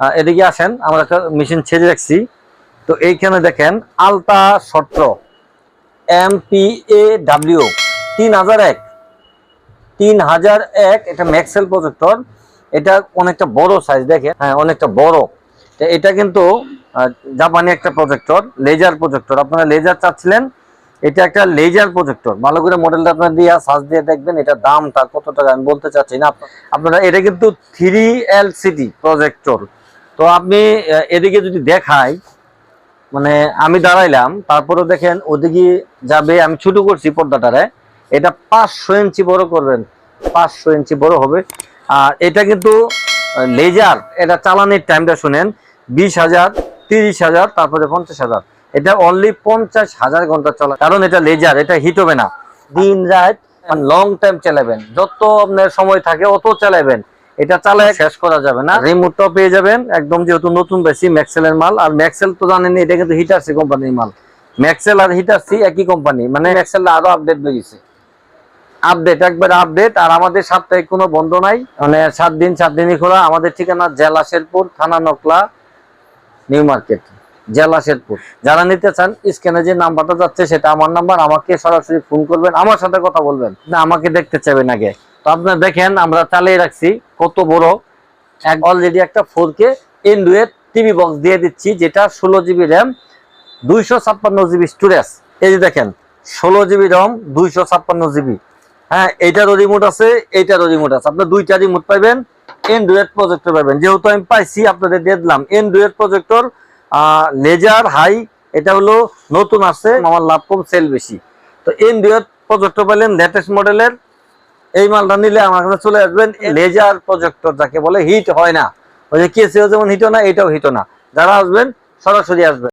আহ, এদিকে আসেন আমরা একটা মেশিন ছেড়ে রাখছি। তো এইখানে দেখেন আলতা সত্র এম পি এ ডাব্লিউ তিন হাজার এক। তিন হাজার এক এটা ম্যাক্সেল প্রজেক্টর। এটা অনেকটা বড় সাইজ দেখেন। হ্যাঁ অনেকটা বড়। এটা কিন্তু জাপানি একটা প্রজেক্টর লেজার প্রজেক্টর। আপনারা লেজার চাচ্ছিলেন এটা একটা লেজার প্রজেক্টর। ভালো করে মডেলটা আপনার দিয়ে সার্চ দিয়ে দেখবেন এটা দামটা কত টাকা আমি বলতে চাচ্ছি না। আপনারা এটা কিন্তু থ্রি এল সিডি প্রজেক্টর। তো আপনি এদিকে যদি দেখাই মানে আমি দাঁড়াইলাম তারপরে দেখেন ওদিকে যাবে, আমি ছোট করছি পর্দাটারে, এটা পাঁচশো ইঞ্চি বড় করবেন, পাঁচশো ইঞ্চি বড় হবে। আর এটা কিন্তু লেজার, এটা চালানির টাইমটা শুনেন, বিশ হাজার, তিরিশ হাজার, তারপরে পঞ্চাশ হাজার। এটা অনলি পঞ্চাশ হাজার ঘণ্টা চলা, কারণ এটা লেজার, এটা হিট হবে না। দিন রাত লং টাইম চালাবেন। যত আপনার সময় থাকে, অত চালাবেন। এটা চালায় শেষ করা যাবে না। রিমোটটাও পেয়ে যাবেন। একদম যেহেতু নতুন বেশি ম্যাক্সেলের মাল। আর ম্যাক্সেল তো জানেন এটা কিন্তু হিটারসি কোম্পানির মাল। ম্যাক্সেল আর হিটারসি একই কোম্পানি মানে ম্যাক্সেল আরও আপডেট বেরিয়েছে আপডেট একবার আপডেট আর আমাদের সাপ্তাহিক কোনো বন্ধ নাই। মানে সাত দিন সাত দিনই খোলা। আমাদের ঠিকানা জেলা শেরপুর থানা নকলা নিউ মার্কেট জেলা শেরপুর। যারা নিতে চান স্ক্যানে যে নাম্বারটা যাচ্ছে সেটা আমার নাম্বার। আমাকে সরাসরি ফোন করবেন আমার সাথে কথা বলবেন। না আমাকে দেখতে চাইবেন আগে। তো আপনারা দেখেন, আমরা চালিয়ে রাখছি কত বড় এক অলরেডি একটা four K Android TV box দিয়ে দিচ্ছি, যেটা ষোলো জিবি র্যাম দুইশো ছাপ্পান্ন জিবি স্টোরেজ এই যে দেখেন, ষোলো জিবি রম দুইশো ছাপ্পান্ন জিবি হ্যাঁ এইটারও রিমোট আছে, এইটারও রিমোট আছে। আপনার দুইটা রিমোট পাইবেন এন্ড্রয়েড প্রজেক্টর পাবেন যেহেতু আমি পাইছি, আপনাদের দিয়ে দিলাম। এন্ড্রয়েড প্রজেক্টর লেজার হাই এটা হলো নতুন আসছে আমার লাভ কম সেল বেশি। তো এন্ড্রয়েড প্রজেক্টর পাইলেন লেটেস্ট মডেলের এই মালটা নিলে আমার কাছে চলে আসবেন লেজার প্রজেক্টর যাকে বলে হিট হয় না। ওই যে কেসিও যেমন হিট না এটাও হিট না। যারা আসবেন সরাসরি আসবেন।